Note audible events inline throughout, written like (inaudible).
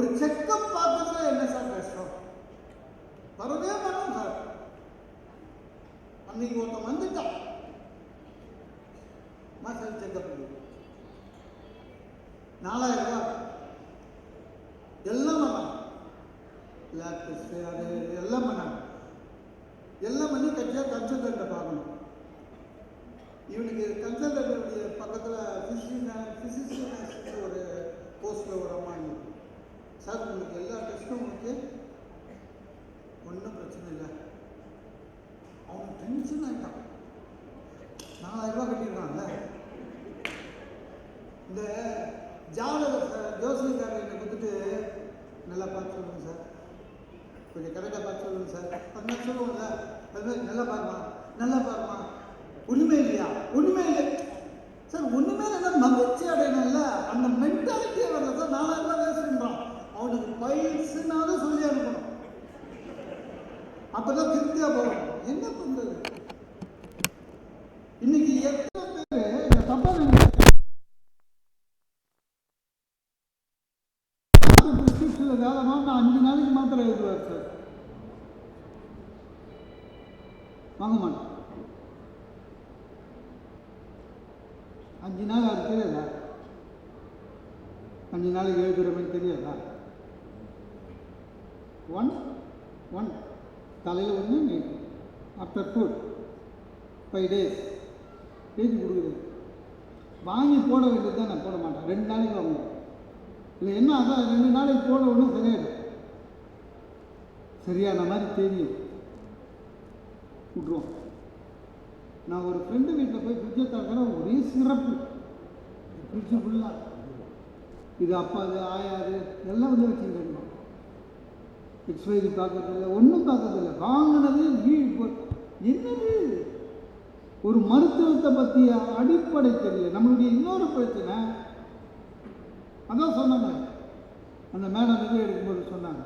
ஒரு செக்கப் பார்க்கறதுல என்ன சார் கஷ்டம்? வரவே மாட்டோம் சார். அன்னைக்கு ஒருத்தன் வந்துட்டான். மாஸ்டர் செக்கப் நாலாயிரம் ரூபாய் எல்லாம் பண்ணாங்க. லேப் டெஸ்ட்டு அது எல்லாம் பண்ணாங்க. எல்லாம் பண்ணி கட்சியாக கன்சல்டண்ட்டை பார்க்கணும். இவனுக்கு கன்சல்டண்ட்டுடைய பக்கத்தில் ஃபிசிஷியன் ஃபிசிஷியன் ஒரு கோர்ஸில் ஒரு அம்மா இருக்கு. சார் உங்களுக்கு எல்லா டெஸ்ட்டும் உங்களுக்கு ஒன்றும் பிரச்சனை இல்லை. அவன் டென்ஷன் ஆகிட்டான் நாலாயிரம் ரூபாய் இந்த ஜாதக ஜோசியக்காரர் என்னை கொடுத்துட்டு நல்லா பார்த்து சொல்லுங்க சார். கொஞ்சம் கரெக்டாக பார்த்து சொல்லுங்க சார். அது மாதிரி சொல்லுவோம்ல. அது மாதிரி நல்லா பாருமா நல்லா பாருமா உண்மை இல்லையா? உண்மை இல்லை. சார் ஒன்றுமே இல்லை. மகிழ்ச்சி அடையணும்ல. அந்த மென்டாலிட்டியை வரல சார் நாலாயிரம் ரூபாய் அவனுக்கு பயிற்சினாலும் சொல்லி அனுப்பணும். அப்பதான் திருப்தியா போகும் என்ன பண்றது? இன்னைக்கு எத்தனை பேர் தப்பா பிரிஸ்கிரிப்ஷனில் வேலை அஞ்சு நாளைக்கு மாத்திரை எழுதுவார் சார். வாங்க மாட்டேன் அஞ்சு நாள் அது தெரியாதா? அஞ்சு நாளைக்கு எழுதுகிற தெரியாதா? ஒன் ஒன் காலையில் ஒன்று night after food five days எழுதி கொடுக்குது வாங்கி போட வேண்டியது தான் நான் போட மாட்டேன். ரெண்டு நாளைக்கு வாங்க இல்லை என்ன அதான் ரெண்டு நாளைக்கு போட ஒன்றும் சரியாயிடும். சரியான மாதிரி தெரியும். விட்ருவோம் நான் ஒரு ஃப்ரெண்டு வீட்டில் போய் ஃப்ரிட்ஜை திறக்கிறேன். ஒரே சிறப்பு. ஃப்ரிட்ஜு ஃபுல்லாக இது அப்பா அது ஆயாது எல்லாம் வந்து வச்சுருக்கேன் எக்ஸ்பைரி பார்க்கறதில்ல ஒன்றும் பார்க்கறதில்ல வாங்கினது என்னது? ஒரு மருத்துவத்தை பற்றிய அடிப்படை தெரியல. நம்மளுடைய இன்னொரு பிரச்சனை அதான் சொன்னாங்க. அந்த மேடம் இது எடுக்கும்போது சொன்னாங்க.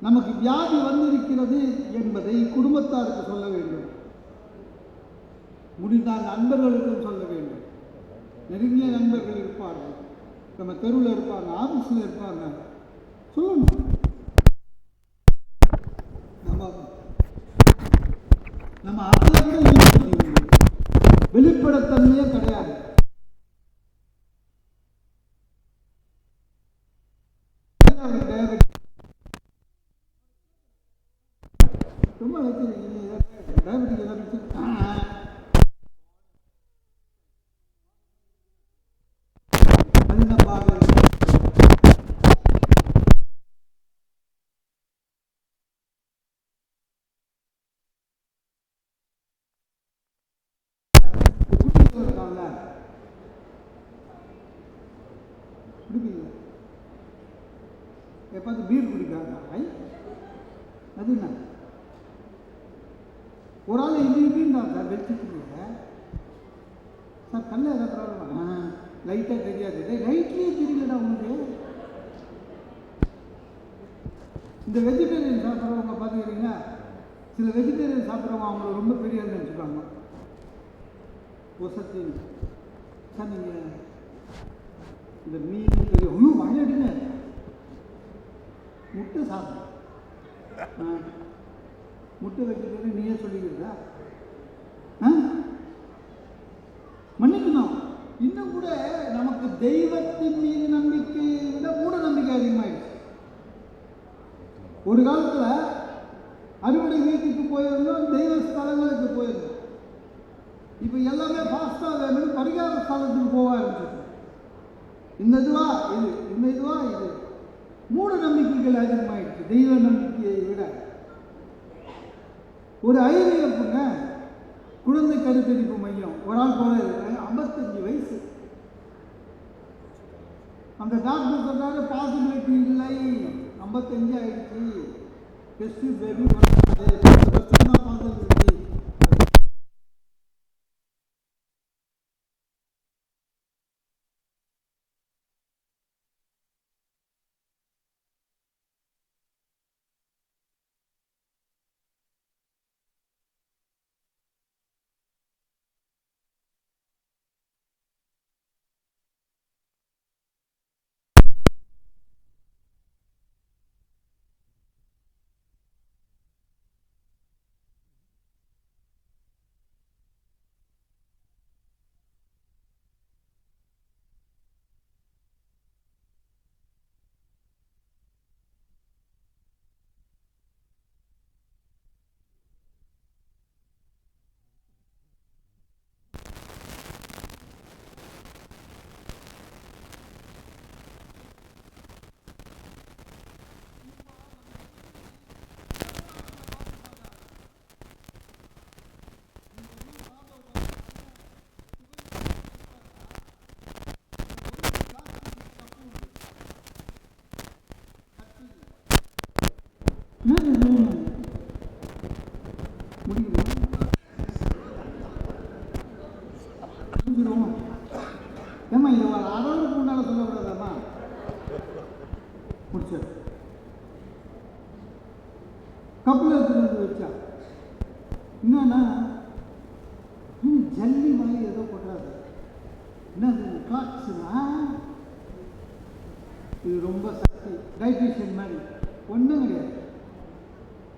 நமக்கு வியாதி வந்திருக்கிறது என்பதை குடும்பத்தாருக்கு சொல்ல வேண்டும். முடிந்தால் நண்பர்களுக்கும் சொல்ல வேண்டும். நெருங்கிய நண்பர்கள் இருப்பார்கள். நம்ம தெருவில் இருப்பாங்க ஆஃபீஸில் இருப்பாங்க. சொல்லணும் நம்ம நம்ம அதை விட ஈஸி வெளிப்படைத்தன்மையே கிடையாது. எப்பாவது பீர் குடிக்கிறாங்க ஐ அது என்ன? ஒரு ஆள் எங்கேயும் இப்படின்னா சார் வெளிச்சத்துக்குள்ள சார் கல்ல எதாவது ப்ராப்ளம் ஆ லைட்டாக தெரியாது. லைட்லேயே தெரியலடா உனக்கு. இந்த வெஜிடேரியன் சாப்பிட்றவங்க பார்த்துக்கிறீங்களா சில வெஜிடேரியன் சாப்பிட்றவங்க அவங்கள ரொம்ப பெரிய ஆள் நினச்சிப்பாங்க சார் நீங்கள் இந்த மீன் பெரிய ஒன்றும் வாங்கிடுங்க முட்டை சாப்பிடும் ஆ. முட்டை வைக்கிறது நீயே சொல்லிக்கிறதா? மன்னிக்கணும். இன்னும் கூட நமக்கு தெய்வத்தின் மீது நம்பிக்கையை விட மூட நம்பிக்கை அதிகமாயிடுச்சு. ஒரு காலத்தில் அறுவடை வீட்டுக்கு போயிருந்தோம் தெய்வ ஸ்தலங்களுக்கு போயிருந்தோம். இப்போ எல்லாமே ஃபாஸ்ட்டாக வேணும்னு பரிகார ஸ்தலத்துக்கு போக ஆரம்பிச்சிருக்கு இந்த இதுவா இது? இந்த இதுவா இது? மூட நம்பிக்கைகள் அதிகமாயிடுச்சு. தெய்வ நம்பிக்கையை விட. ஒரு ஐவிஎஃப்ங்க குழந்தை கருத்தரிப்பு மையம். ஒரு ஆள் போறாரு ஐம்பத்தஞ்சு வயசு. அந்த டாக்டர் சொன்னாரு பாசிபிலிட்டி இல்லை. ஐம்பத்தஞ்சு ஆயிடுச்சு. டெஸ்ட் பேபி பண்ணாது பத்து வருஷம் தான் பாசிபிலிட்டி என்ன இது ஏம்மா இது ஒரு அளவுக்கு முன்னால் சொல்லக்கூடாதாம்மா முடிச்சார் கப்பில் எடுத்துட்டு வந்து வச்சா என்னன்னா ம், ஜல்லி மாதிரி ஏதோ போடுறாரு என்னது கிளாக்ஸ்னா இது ரொம்ப சக்தி. டைட்டிஷியன் மாதிரி. ஒன்றும் கிடையாது.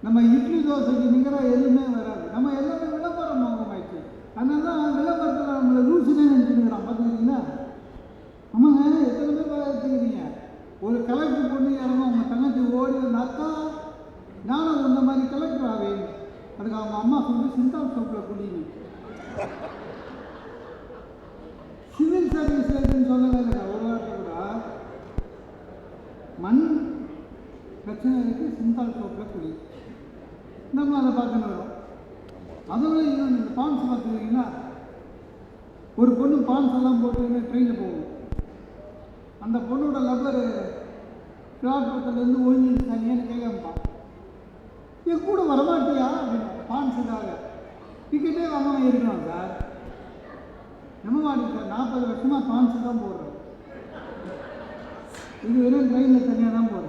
நம்ம இட்லி தோசைக்கு நிகராக எதுவுமே வராது. நம்ம எல்லாமே விளம்பரம் நோக்கமாயிடுச்சு அதனால தான் விளம்பரத்தில் நம்மளை லூசுனே நினச்சிருக்கிறான் பார்த்துக்கிறீங்களா ஆமாங்க எத்தனை பேர் பார்த்துக்கிறீங்க எடுத்துக்கிறீங்க ஒரு கலெக்டர் பொண்ணு இறங்கும் அவங்க தங்கச்சி ஓடி வந்து நானும் இந்த மாதிரி கலெக்டர் ஆவேன் அதுக்கு அவங்க அம்மா சொல்லி சிந்தால் சோப்பில் குடிங்க. சிவில் சர்வீஸ் இருக்குன்னு சொல்லவே இல்லை ஒரு வார்த்தை கூட மண் பிரச்சனை இருக்குது சிந்தால் சோப்பில் குடி. நம்ம அதை பார்க்கணும். அதோட இன்னொன்று இந்த பான்ஸ் பார்த்துக்கிட்டீங்கன்னா ஒரு பொண்ணு பான்ஸ் எல்லாம் போட்டு ட்ரெயினில் போகும். அந்த பொண்ணோட லவ்வர் பிளாட்ஃபார்த்துலேருந்து ஒழிஞ்சு தனியாக கேட்கப்பான் என் கூட வரமாட்டியா? அப்படின்னு பான்ஸுக்காக டிக்கெட்டே வாங்காமல் இருக்கணும் சார். நம்ம மாட்டேன் சார் நாற்பது வருஷமாக பான்ஸு தான் போடுறோம். இது வெறும் ட்ரெயினில் தனியாக தான் போகிறோம்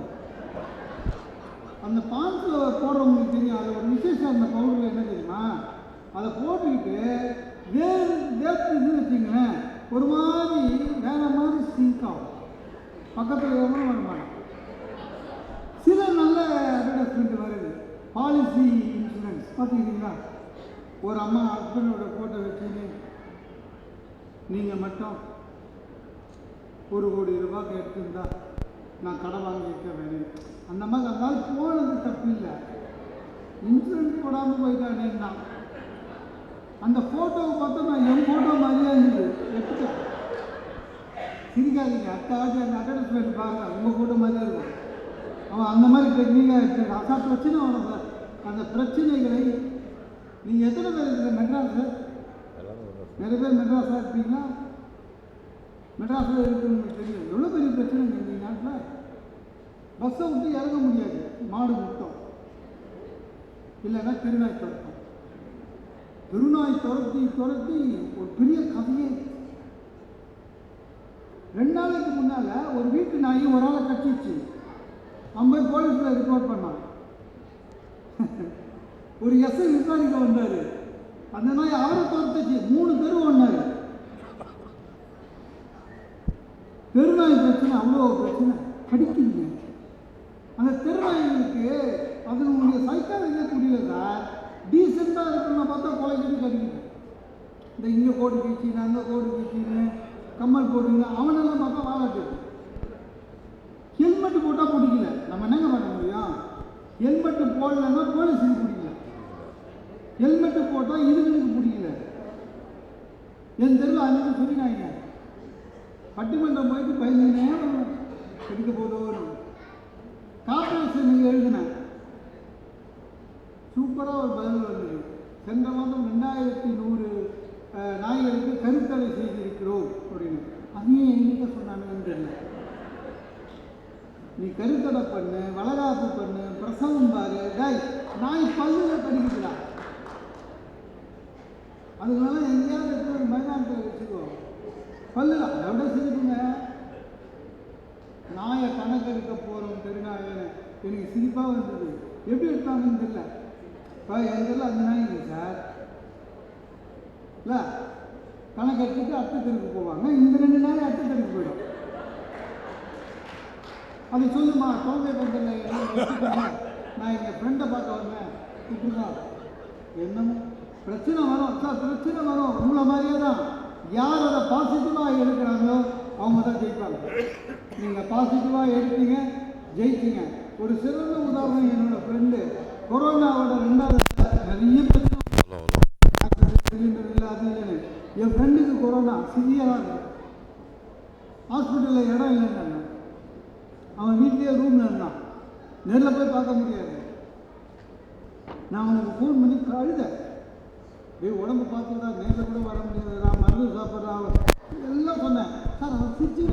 அந்த பான்ஸில் போடுறவங்களுக்கு தெரியும். அது ஒரு விசேஷம் அந்த பவுடரில் என்ன தெரியுமா? அதை போட்டுக்கிட்டு வேறு வேர்த்துன்னு வச்சிங்களேன் ஒரு மாதிரி வேற மாதிரி சிங்க் ஆகும். பக்கத்தில் எவரும் வர மாட்டான் சில நல்ல அட்வர்டைஸ்மெண்ட் வருது. பாலிசி இன்சூரன்ஸ் பார்த்துக்கிட்டீங்களா? ஒரு அம்மா ஹஸ்பண்டோட ஃபோட்டோ வச்சுன்னு நீங்கள் மட்டும் ஒரு கோடி ரூபாய்க்கு எடுத்துருந்தா நான் கடன் வாங்கியிருக்க வேணும் அந்த மாதிரி ஆள் போனது தப்பு இல்லை இன்சூரன்ஸ் போடாமல் போயிட்டானேன்னா அந்த ஃபோட்டோவை பார்த்தா நான் என் ஃபோட்டோ மாதிரியே இருந்தது எடுத்துட்டேன் சிரிக்காதீங்க. அடுத்த வாட்டி அந்த அட்வர்டைஸ்மெண்ட் பாருங்க உங்கள் ஃபோட்டோ மாதிரியே இருக்கும். அவன் அந்த மாதிரி டெக்னிக்காக எடுத்துருக்கான். அதான் பிரச்சனை வரும் சார். அந்த பிரச்சனைகளை நீங்கள் எத்தனை பேர் இருக்கிற மெட்ராஸ்? நிறைய பேர் மெட்ராஸாக இருப்பீங்களா? மெட்ராஸில் இருக்குன்னு தெரியும். எவ்வளோ பெரிய பிரச்சனை இந்த நாட்டில்? பஸ்ஸை விட்டு இறங்க முடியாது. மாடு முட்டம். இல்லைன்னா திருநாய் துரத்தம் திருநாய் துரத்தி துரத்தி ஒரு பெரிய கதையே. ரெண்டு நாளைக்கு முன்னால் ஒரு வீட்டு நாய் ஒரு ஆளை கட்டிச்சு ஐம்பது போலீஸில் ரிப்போர்ட் பண்ணான் (laughs) ஒரு எஸ்ஐ விசாரிக்க வந்தார். அந்த நாய் அவரை துரத்துச்சு மூணு பேரும் ஒன்றாரு தெருநாய் பிரச்சனை அவ்வளோ பிரச்சனை. கடிக்குங்க. அந்த தெருநாய்களுக்கு அதனுடைய சைக்காலஜியே புரியல சார் டீசெண்டாக இருக்கணும்னு பார்த்தா கொலைக்கிட்டு கடிக்குது. இந்த இங்கே கோடு கீச்சின்னு அங்கே கோடு கீச்சின்னு கம்மல் போடுங்க அவனெல்லாம் பார்த்தா வாழாட்டு ஹெல்மெட்டு போட்டால் பிடிக்கல. நம்ம என்னங்க பண்ண முடியும்? ஹெல்மெட்டு போடலன்னா போலீஸுக்கு பிடிக்கல. ஹெல்மெட்டு போட்டால் இதுங்களுக்கு பிடிக்கல. என் தெருவில் சொல்லி சொல்லினாங்க பட்டிமன்றம் போயிட்டு பதினஞ்சு நேரம் எடுக்க போதோன்னு கார்பரேஷன் எழுதினேன் சூப்பராக ஒரு பதில் வந்தது. சென்ற மாதம் ரெண்டாயிரத்தி நூறு அஹ், நாய்களுக்கு கருத்தடை செய்திருக்கிறோம் அப்படின்னு. அதையும் எங்கிட்ட சொன்னாங்க தெரியல நீ கருத்தடை பண்ணு வளகாப்பு பண்ணு பிரசவம் பாரு. டாய் நாய் பல்லுல கடிக்குதுடா. அதனால எங்கேயாவது இருக்கிற ஒரு மைதானத்தில் வச்சுக்கோ. பல்லுல எவ்வளோ விட சிரிப்புங்க நாயை கணக்கெடுக்க போகிறோம் தெருநாயை எனக்கு சிரிப்பாக வந்தது. எப்படி இருக்காங்கன்னு தெரியல. இப்போ தெரியல அந்த நாய் இல்லை சார்? இல்லை கணக்கெடுத்துட்டு அத்தை தெருக்கு போவாங்க. இந்த ரெண்டு நாளே அத்தை தெருக்கு போயிடும். அது சொல்லுமா குழந்தை பந்தல்ல நான் எங்கள் ஃப்ரெண்டை பார்க்க வந்தேன். இப்படிதான். என்னமோ பிரச்சனை வரும். சார் பிரச்சனை வரும். உங்களை மாதிரியே தான். யார் அதை பாசிட்டிவாக எடுக்கிறாங்களோ அவங்க தான் ஜெயிப்பாங்க. நீங்கள் பாசிட்டிவாக எடுத்தீங்க ஜெயிச்சிங்க ஒரு சிறந்த உதாரணம் என்னோட ஃப்ரெண்டு கொரோனாவோட ரெண்டாவது நிறைய சிலிண்டர் இல்லை அது இல்லைன்னு என் ஃப்ரெண்டுக்கு கொரோனா சிவியராக இருக்கு ஹாஸ்பிட்டலில் இடம் இல்லைன்னு அவன் வீட்லேயே ரூமில் இருந்தான். நேரில் போய் பார்க்க முடியாது. நான் அவனுக்கு ஃபோன் பண்ணி அழுதேன் நீ உடம்பு பார்த்துக்கிட்டா நேரில் கூட வர முடியாது நான் மருந்து சாப்பிட்றா எல்லாம் சொன்னேன். சார் அவன் சிரிச்சு